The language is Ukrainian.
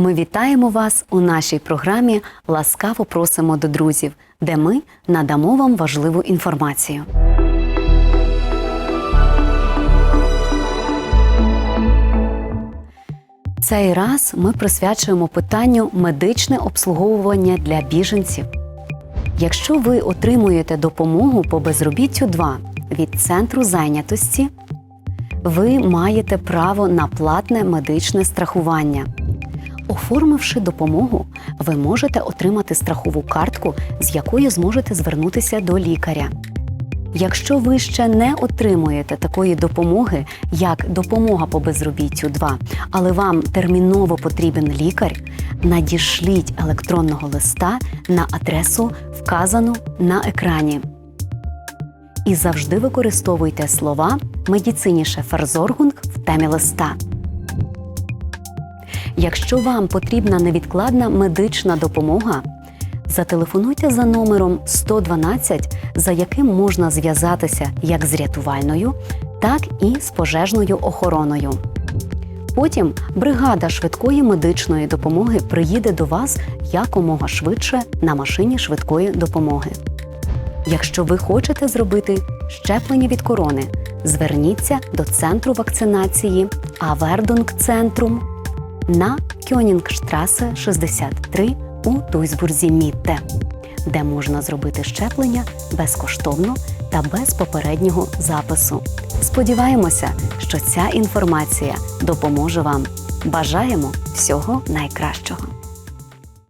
Ми вітаємо вас у нашій програмі Ласкаво просимо до друзів, де ми надамо вам важливу інформацію. Цей раз ми присвячуємо питанню медичне обслуговування для біженців. Якщо ви отримуєте допомогу по безробіттю 2 від центру зайнятості, ви маєте право на платне медичне страхування. Оформивши допомогу, ви можете отримати страхову картку, з якою зможете звернутися до лікаря. Якщо ви ще не отримуєте такої допомоги, як допомога по безробіттю 2, але вам терміново потрібен лікар, надішліть електронного листа на адресу, вказану на екрані. І завжди використовуйте слова медициніше ферзоргунг в темі листа. Якщо вам потрібна невідкладна медична допомога, зателефонуйте за номером 112, за яким можна зв'язатися як з рятувальною, так і з пожежною охороною. Потім бригада швидкої медичної допомоги приїде до вас якомога швидше на машині швидкої допомоги. Якщо ви хочете зробити щеплення від корони, зверніться до центру вакцинації Авердунг Центрум на Кьонінгштрасе 63 у Дуйсбурзі Мітте, де можна зробити щеплення безкоштовно та без попереднього запису. Сподіваємося, що ця інформація допоможе вам. Бажаємо всього найкращого.